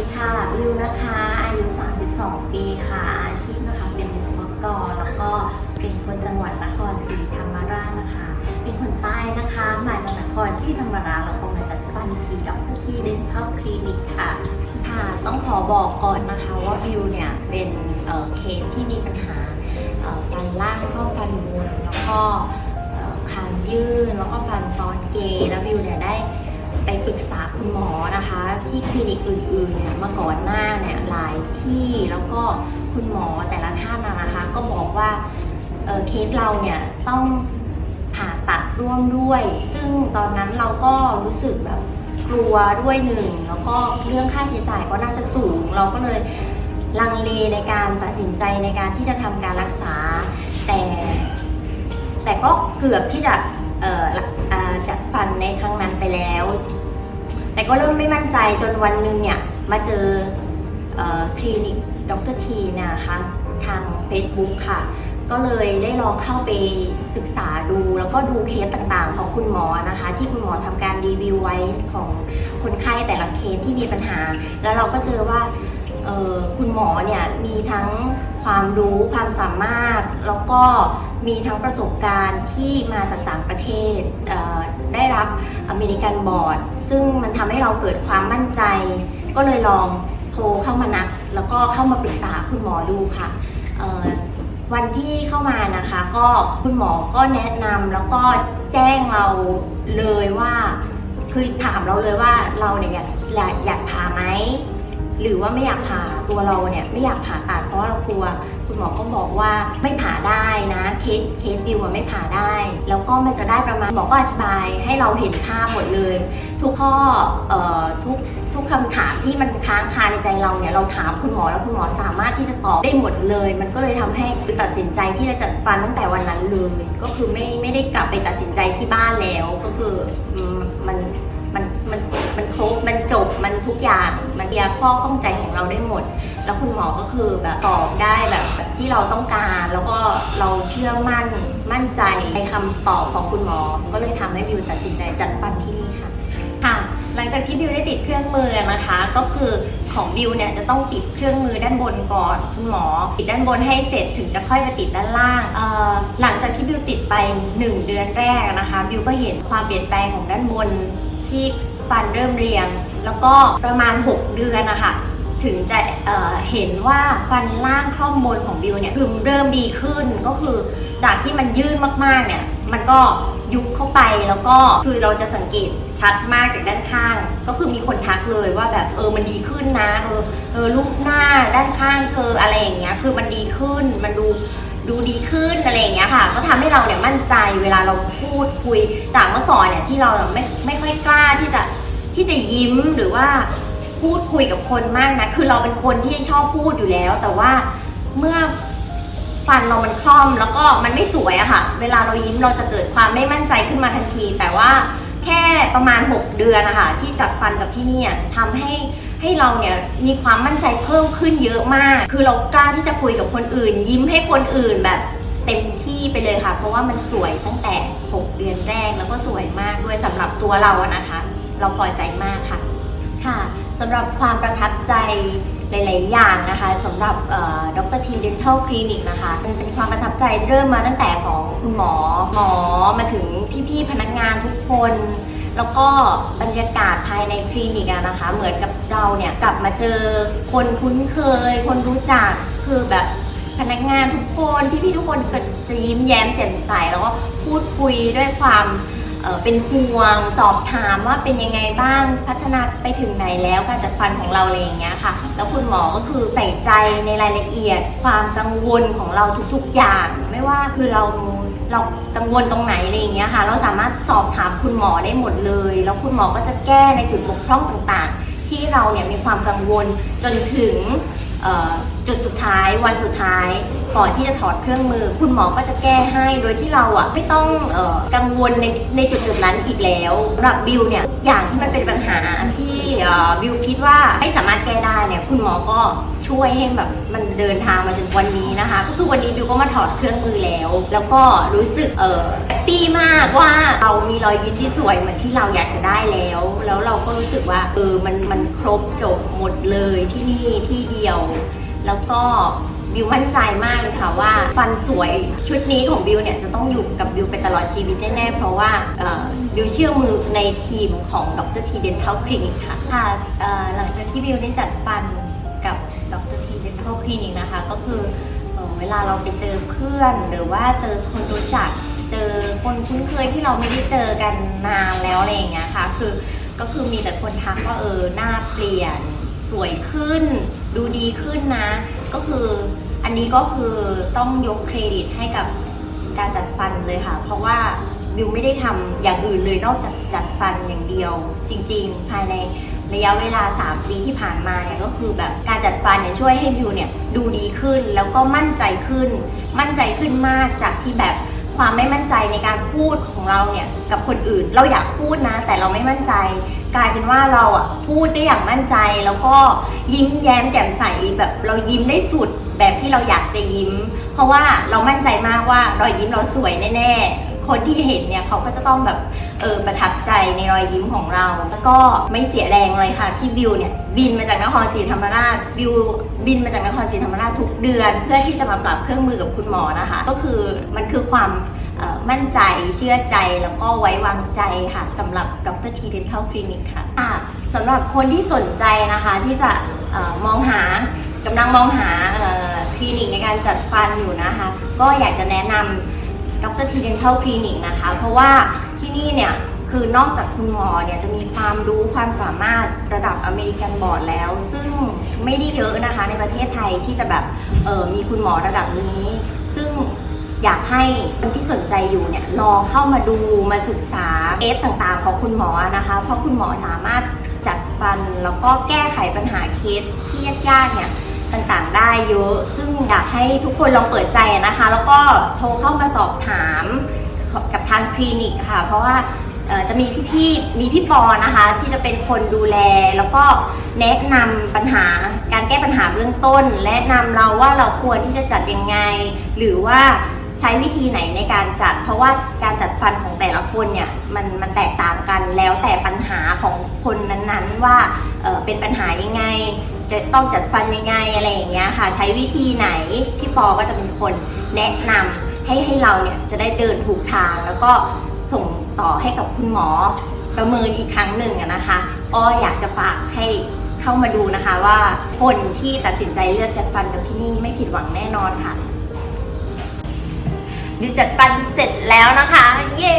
ดีค่ะวิวนะคะ อายุ 32 ปีค่ะ อาชีพนะคะ เป็นวิศวกร แล้วก็เป็นคนจังหวัดนครศรีธรรมราชนะคะ เป็นคนใต้นะคะ มาจากนครศรีธรรมราชแล้วก็มาจากบันทีดรที่เดนทัลคลินิกค่ะ ค่ะ ต้องขอบอกก่อนนะคะว่าวิวเนี่ย เป็นเเคสที่มีปัญหาฟันล่างข้อฟันบนแล้วก็คางยื่นแล้วก็ฟันซ้อนเกยแล้ววิวเนี่ยได้ ไปปรึกษาคุณหมอนะคะ ที่คลินิกอื่นๆเนี่ยมาก่อนหน้าเนี่ยหลายที่แล้วก็คุณหมอแต่ละท่านนะคะ ก็บอกว่าเเคสเราเนี่ยต้องผ่าตัดร่วมด้วย ซึ่งตอนนั้นเราก็รู้สึกแบบกลัวด้วยหนึ่งแล้วก็เรื่องค่าใช้จ่ายก็น่าจะสูง เราก็เลยลังเลในการตัดสินใจในการที่จะทำการรักษา แต่แต่ก็เกือบที่จะจัดฟันในครั้งนั้นไปแล้ว แต่ก็เริ่มไม่มั่นใจจนวันหนึ่งเนี่ยมาเจออคลินิกดรทีนะคะทาง Facebook ค่ะ ก็เลยได้ลองเข้าไปศึกษาดู แล้วก็ดูเคสต่างๆ ของคุณหมอนะคะ ที่คุณหมอทำการรีวิวไว้ของคนไข้แต่ละเคสที่มีปัญหา แล้วเราก็เจอว่าคุณหมอเนี่ยมีทั้ง ความรู้ความสามารถ แล้วก็มีทั้งประสบการณ์ที่มาจากต่างประเทศได้รับอเมริกันบอร์ด ซึ่งมันทำให้เราเกิดความมั่นใจ ก็เลยลองโทรเข้ามานัดแล้วก็เข้ามาปรึกษาคุณหมอดูค่ะวันที่เข้ามานะคะก็คุณหมอก็แนะนำแล้วก็แจ้งเราเลยว่า คือถามเราเลยว่าเราเนี่ยอยากอยากผ่าไหม หรือว่าไม่อยากผ่าตัวเราเนี่ยไม่อยากผ่าตัดเพราะเรากลัว คุณหมอก็บอกว่าไม่ผ่าได้นะเคสเคสบิวอะไม่ผ่าได้ แล้วก็มันจะได้ประมาณหมอก็อธิบายให้เราเห็นภาพหมดเลย ทุกข้อเอ่อทุกทุกคำถามที่มันค้างคาในใจเราเนี่ยเราถามคุณหมอแล้วคุณหมอสามารถที่จะตอบได้หมดเลย มันก็เลยทำให้ตัดสินใจที่จะจัดฟันตั้งแต่วันนั้นเลย ก็คือไม่ไม่ได้กลับไปตัดสินใจที่บ้านแล้วก็คือมัน ข้อข้องใจของเราได้หมด แล้วคุณหมอก็คือแบบตอบได้แบบที่เราต้องการ แล้วก็เราเชื่อมั่นมั่นใจในคำตอบของคุณหมอ ก็เลยทำให้บิวตัดสินใจจัดฟันที่นี่ค่ะค่ะ หลังจากที่บิวได้ติดเครื่องมือนะคะ ก็คือของบิวเนี่ยจะต้องติดเครื่องมือด้านบนก่อนคุณหมอติดด้านบนให้เสร็จถึงจะค่อยไปติดด้านล่างหลังจากที่บิวติดไป 1 เดือนแรกนะคะบิวก็เห็นความเปลี่ยนแปลงของด้านบนที่ฟันเริ่มเรียง แล้วก็ประมาณ 6 เดือนนะคะถึงจะเเห็นว่าฟันล่างข้อมบนของบิวเนี่ยคือเริ่มดีขึ้นก็คือจากที่มันยื่นมากๆเนี่ยมันก็ยุบเข้าไปแล้วก็คือเราจะสังเกตชัดมากจากด้านข้าง ก็คือมีคนทักเลยว่าแบบเออมันดีขึ้นนะเออเออรูปหน้าด้านข้างเธออะไรอย่างเงี้ยคือมันดีขึ้นมันดูดูดีขึ้นอะไรอย่างเงี้ยค่ะ ก็ทำให้เราเนี่ยมั่นใจเวลาเราพูดคุยจากเมื่อก่อนเนี่ยที่เราไม่ไม่ค่อยกล้าที่จะ ที่จะยิ้มหรือว่าพูดคุยกับคนมากนะคือเราเป็นคนที่ชอบพูดอยู่แล้ว แต่ว่าเมื่อฟันเรามันคล่อมแล้วก็มันไม่สวยอะค่ะ เวลาเรายิ้มเราจะเกิดความไม่มั่นใจขึ้นมาทันที แต่ว่าแค่ประมาณ 6 เดือนนะคะที่จัดฟันกับที่นี่ทำให้ให้เราเนี่ยมีความมั่นใจเพิ่มขึ้นเยอะมาก คือเรากล้าที่จะคุยกับคนอื่น ยิ้มให้คนอื่นแบบเต็มที่ไปเลยค่ะ เพราะว่ามันสวยตั้งแต่ 6 เดือนแรกแล้วก็สวยมากด้วยสำหรับตัวเราอะนะคะ เราพอใจมากค่ะค่ะสำหรับความประทับใจหลาย ๆ อย่างนะคะสำหรับดรทีเดนทัลคลินิกนะคะเป็นความประทับใจเริ่มมาตั้งแต่ของคุณหมอหมอมาถึงพี่ๆพนักงานทุกคน แล้วก็บรรยากาศภายในคลินิกนะคะ เหมือนกับเราเนี่ยกลับมาเจอคนคุ้นเคย คนรู้จักคือแบบพนักงานทุกคนพี่ๆทุกคนก็จะยิ้มแย้มแจ่มใสแล้วก็พูดคุยด้วยความ เป็นห่วงสอบถามว่าเป็นยังไงบ้างพัฒนาไปถึงไหนแล้วการจัดฟันของเราอะไรอย่างเงี้ยค่ะ แล้วคุณหมอก็คือใส่ใจในรายละเอียด ความกังวลของเราทุกๆอย่าง ไม่ว่าคือเราเรากังวลตรงไหนอะไรอย่างเงี้ยค่ะ เราสามารถสอบถามคุณหมอได้หมดเลย แล้วคุณหมอก็จะแก้ในจุดบกพร่องต่างๆ ที่เราเนี่ยมีความกังวลจนถึง จุดสุดท้ายวันสุดท้ายก่อนที่จะถอดเครื่องมือ คุณหมอก็จะแก้ให้โดยที่เราอะไม่ต้องออกังวลในในจุดจุดๆนั้นอีกแล้วสำหรับบิวเนี่ยอย่างที่มันเป็นปัญหาที่ บิวคิดว่าไม่สามารถแก้ได้เนี่ยคุณหมอก็ช่วยให้แบบมันเดินทางมาจนวันนี้นะคะ ก็คือวันนี้บิวก็มาถอดเครื่องมือแล้ว แล้วก็รู้สึกเออแฮปปี้มากว่าเรามีรอยยิ้มที่สวยเหมือนที่เราอยากจะได้แล้ว แล้วเราก็รู้สึกว่าเออมันมันครบจบหมดเลยที่นี่ที่เดียว แล้วก็ บิวมั่นใจมากเลยค่ะว่าฟันสวยชุดนี้ของบิวเนี่ยจะต้องอยู่กับบิวไปตลอดชีวิตแน่ๆ เพราะว่าบิวเชื่อมือในทีมของดรทีเดนเทลคลินิกค่ะค่ะหลังจากที่บิวได้จัดฟันกับดรทีเดนเทลคลินิกนะคะ ก็คือเอเวลาเราไปเจอเพื่อนหรือว่าเจอคนรู้จักเจอคนคุ้นเคยที่เราไม่ได้เจอกันนานแล้วอะไรอย่างเงี้ยค่ะคือก็คือมีแต่คนทักว่าเออหน้าเปลี่ยนสวยขึ้น ดูดีขึ้นนะ ก็คืออันนี้ก็คือต้องยกเครดิตให้กับการจัดฟันเลยค่ะ เพราะว่าบิวไม่ได้ทำอย่างอื่นเลยนอกจากจัดฟันอย่างเดียว จริง ๆ ภายในระยะเวลา 3 ปีที่ผ่านมาเนี่ยก็คือแบบการจัดฟันเนี่ยช่วยให้บิวเนี่ยดูดีขึ้นแล้วก็มั่นใจขึ้น มั่นใจขึ้นมากจากที่แบบความไม่มั่นใจในการพูดของเราเนี่ยกับคนอื่นเราอยากพูดนะ แต่เราไม่มั่นใจ กลายเป็นว่าเราอะพูดได้อย่างมั่นใจแล้วก็ยิ้มแย้มแจ่มใสแบบเรายิ้มได้สุดแบบที่เราอยากจะยิ้ม เพราะว่าเรามั่นใจมากว่ารอยยิ้มเราสวยแน่ๆ คนที่เห็นเนี่ยเขาก็จะต้องแบบเออประทับใจในรอยยิ้มของเรา แล้วก็ไม่เสียแรงเลยค่ะที่บิวเนี่ยบินมาจากนครศรีธรรมราชบิวบินมาจากนครศรีธรรมราชทุกเดือน เพื่อที่จะมาปรับเครื่องมือกับคุณหมอนะคะ ก็คือมันคือความ มั่นใจเชื่อใจแล้วก็ไว้วางใจค่ะสำหรับดรทีเดนเทลคลินิกค่ะสำหรับคนที่สนใจนะคะที่จะออมองหากำลังมองหาคลินิกในการจัดฟันอยู่นะคะ ก็อยากจะแนะนำดรทีเดนเทลคลินิกนะคะ เพราะว่าที่นี่เนี่ยคือนอกจากคุณหมอเนี่ยจะมีความรู้ความสามารถระดับอเมริกันบอร์ดแล้ว ซึ่งไม่ได้เยอะนะคะในประเทศไทยที่จะแบบมีคุณหมอระดับนี้ ซึ่ง อยากให้คนที่สนใจอยู่เนี่ยลองเข้ามาดูมาศึกษาเอสต่างๆ ของคุณหมอนะคะ เพราะคุณหมอสามารถจัดฟันแล้วก็แก้ไขปัญหาเคสที่ยากๆเนี่ยต่างๆ ได้เยอะ ซึ่งอยากให้ทุกคนลองเปิดใจนะคะ แล้วก็โทรเข้ามาสอบถามกับทางคลินิกค่ะ เพราะว่าจะมีพี่ๆมีพี่ปอนะคะ ที่จะเป็นคนดูแลแล้วก็แนะนำปัญหาการแก้ปัญหาเบื้องต้นแนะนำเราว่าเราควรที่จะจัดยังไง หรือว่า ใช้วิธีไหนในการจัด เพราะว่าการจัดฟันของแต่ละคนเนี่ยมันมันแตกต่างกันแล้วแต่ปัญหาของคนนั้นๆว่าเเป็นปัญหายังไง จะต้องจัดฟันยังไงอะไรอย่างเงี้ยค่ะ ใช้วิธีไหนพี่ปอก็จะเป็นคนแนะนำให้ให้เราเนี่ยจะได้เดินถูกทางแล้วก็ส่งต่อให้กับคุณหมอประเมินอีกครั้งหนึ่งนะคะ ก็อยากจะฝากให้เข้ามาดูนะคะว่าคนที่ตัดสินใจเลือกจัดฟันกับที่นี่ไม่ผิดหวังแน่นอนค่ะ ดิจัดฟันเสร็จแล้วนะคะ เย้